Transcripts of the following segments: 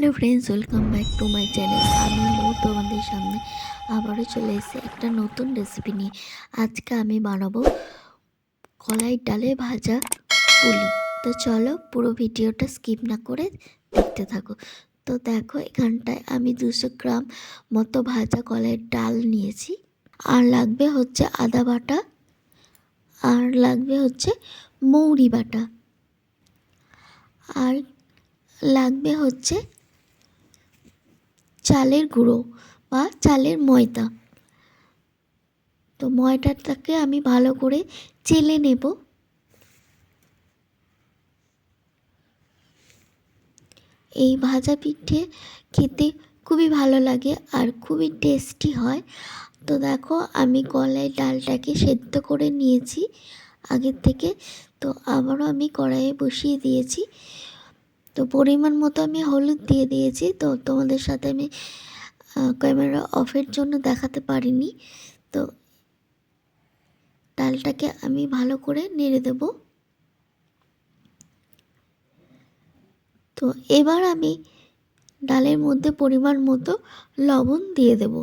Hello friends welcome back to my channel আমি মৌ তোমাদের সামনে আবারও চলে এসেছি একটা নতুন রেসিপি নিয়ে। আজকে আমি বানাবো কলাই ডালে ভাজা পুলি। তো চলো পুরো ভিডিওটা স্কিপ না করে দেখতে থাকো। তো দেখো, এখানটায় আমি দুশো গ্রাম মতো ভাজা কলাইয়ের ডাল নিয়েছি। আর লাগবে হচ্ছে আদা বাটা। আর লাগবে হচ্ছে মৌরি বাটা। আর লাগবে হচ্ছে চালের গুঁড়ো বা চালের ময়দা। তো ময়দাটাকে আমি ভালো করে চেলে নেব। এই ভাজা পিঠে খেতে খুবই ভালো লাগে আর খুবই টেস্টি হয়। তো দেখো আমি কলাই ডালটাকে সেদ্ধ করে নিয়েছি আগের থেকে। তো আবারও আমি কড়াইয়ে বসিয়ে দিয়েছি। তো পরিমাণ মতো আমি হলুদ দিয়ে দিয়েছি। তো তোমাদের সাথে আমি ক্যামেরা অফের জন্য দেখাতে পারিনি। তো ডালটাকে আমি ভালো করে নেড়ে দেব। তো এবার আমি ডালের মধ্যে পরিমাণ মতো লবণ দিয়ে দেব।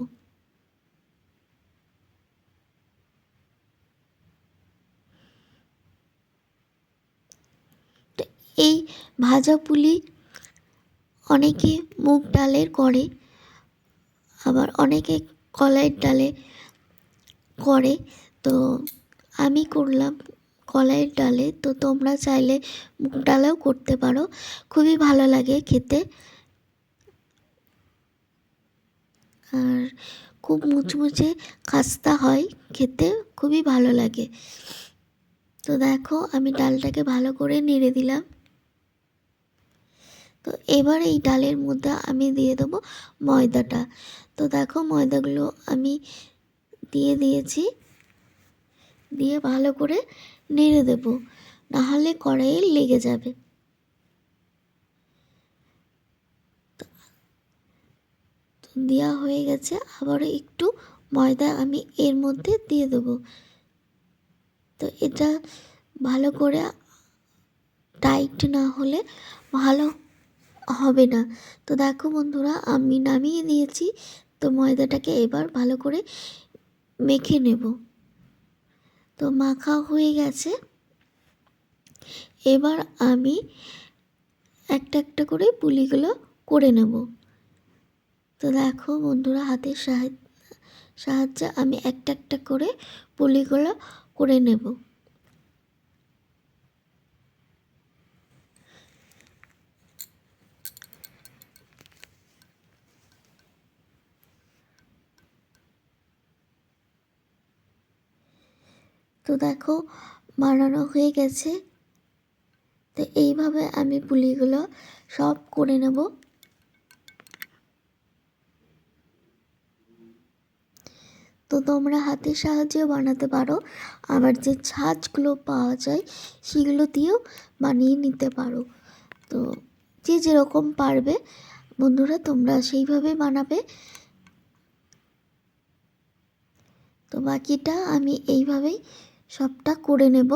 এই ভাজা পুলি অনেকে মুগ ডালের করে, আবার অনেকে কলাইয়ের ডালে করে। তো আমি করলাম কলাইয়ের ডালে। তো তোমরা চাইলে মুগ ডালেও করতে পারো। খুবই ভালো লাগে খেতে। আর খুব মুচমুচে খাস্তা হয় খেতে, খুবই ভালো লাগে। তো দেখো আমি ডালটাকে ভালো করে নেড়ে দিলাম। তো এবার এই ডালের মধ্যে আমি দিয়ে দেবো ময়দাটা। তো দেখো ময়দাগুলো আমি দিয়ে দিয়েছি। দিয়ে ভালো করে নেড়ে দেবো। নাহলে কড়াইয়ে লেগে যাবে। দেওয়া হয়ে গেছে। আবার একটু ময়দা আমি এর মধ্যে দিয়ে দেবো। তো এটা ভালো করে টাইট না হলে ভালো হবে না। তো দেখো বন্ধুরা, আমি নামিয়ে দিয়েছি। তো ময়দাটাকে এবার ভালো করে মেখে নেব। তো মাখা হয়ে গেছে। এবার আমি একটা একটা করে পুলিগুলো করে নেব। তো দেখো বন্ধুরা, হাতের সাহায্য সাহায্যে আমি একটা একটা করে পুলিগুলো করে নেব। তো দেখো, বানানো হয়ে গেছে। তো এইভাবে আমি পুলিগুলো সব করে নেব। তো তোমরা হাতের সাহায্যেও বানাতে পারো। আবার যে ছাঁচগুলো পাওয়া যায়, সেগুলো দিয়েও বানিয়ে নিতে পারো। তো যে যেরকম পারবে, বন্ধুরা, তোমরা সেইভাবে বানাবে। তো বাকিটা আমি এইভাবেই সবটা করে নেব।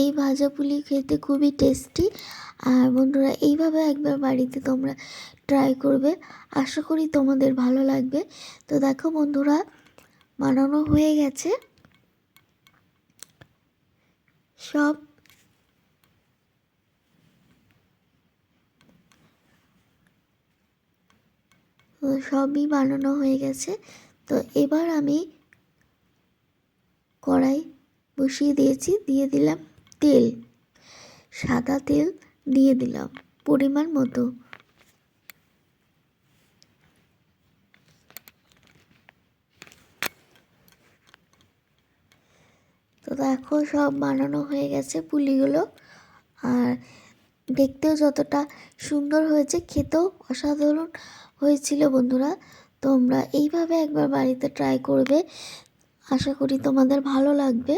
এই ভাজা পুলি খেতে খুবই টেস্টি। আর বন্ধুরা, এইভাবে একবার বাড়িতে তোমরা ট্রাই করবে। আশা করি তোমাদের ভালো লাগবে। তো দেখো বন্ধুরা, বানানো হয়ে গেছে। সব সবই বানানো হয়ে গেছে। তো এবার আমি কড়াই বসিয়ে দিয়েছি, দিয়ে দিলাম তেল। সাদা তেল দিয়ে দিলাম পরিমাণ মতো। তো দেখো সব বানানো হয়ে গেছে পুলিগুলো। আর দেখতেও যতটা সুন্দর হয়েছে, খেতেও অসাধারণ। হয়েছিল, বন্ধুরা। তোমরা এইভাবে একবার বাড়িতে ট্রাই করবে। আশা করি তোমাদের ভালো লাগবে।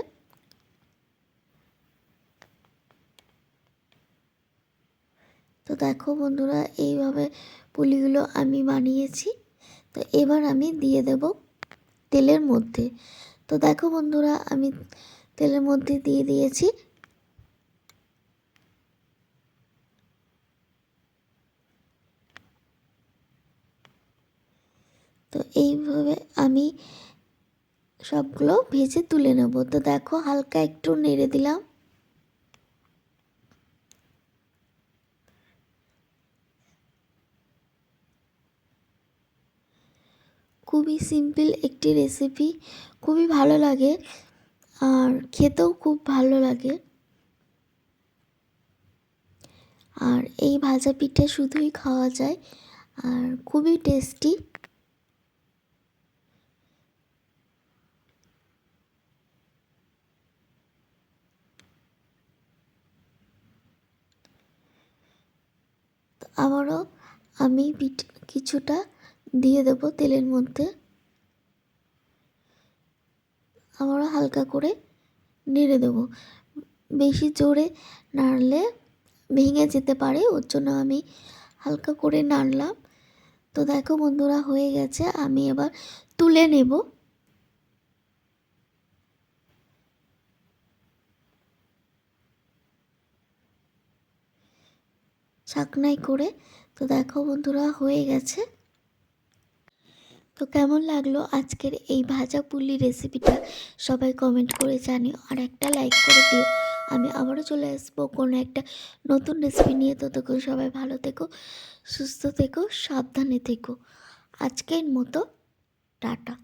তো দেখো বন্ধুরা, এইভাবে পুলিগুলো আমি বানিয়েছি। তো এবার আমি দিয়ে দেব তেলের মধ্যে। তো দেখো বন্ধুরা, আমি তেলের মধ্যে দিয়ে দিয়েছি। এইভাবে আমি সবগুলো ভেজে তুলে নেব। তো দেখো, হালকা একটু নেড়ে দিলাম। খুবই সিম্পল একটি রেসিপি, খুবই ভালো লাগে আর খেতেও খুব ভালো লাগে। আর এই ভাজা পিঠে শুধুই খাওয়া যায় আর খুবই টেস্টি। আবারও আমি পিঠ কিছুটা দিয়ে দেবো তেলের মধ্যে। আবারও হালকা করে নেড়ে দেবো। বেশি জোরে নাড়লে ভেঙে যেতে পারে, ওর জন্য আমি হালকা করে নাড়লাম। তো দেখো বন্ধুরা, হয়ে গেছে। আমি এবার তুলে নেব। ছাকনাই করে। তো দেখো বন্ধুরা, হয়ে গেছে। তো কেমন লাগল আজকের এই ভাজা পুলি রেসিপিটা সবাই কমেন্ট করে জানিও। আর একটা লাইক করে দিও। আমি আবারও চলে আসব কোনো একটা নতুন রেসিপি নিয়ে। তো ততক্ষণ সবাই ভালো থেকো, সুস্থ থেকো, সাবধানে থেকো। আজকের মতো, টাটা।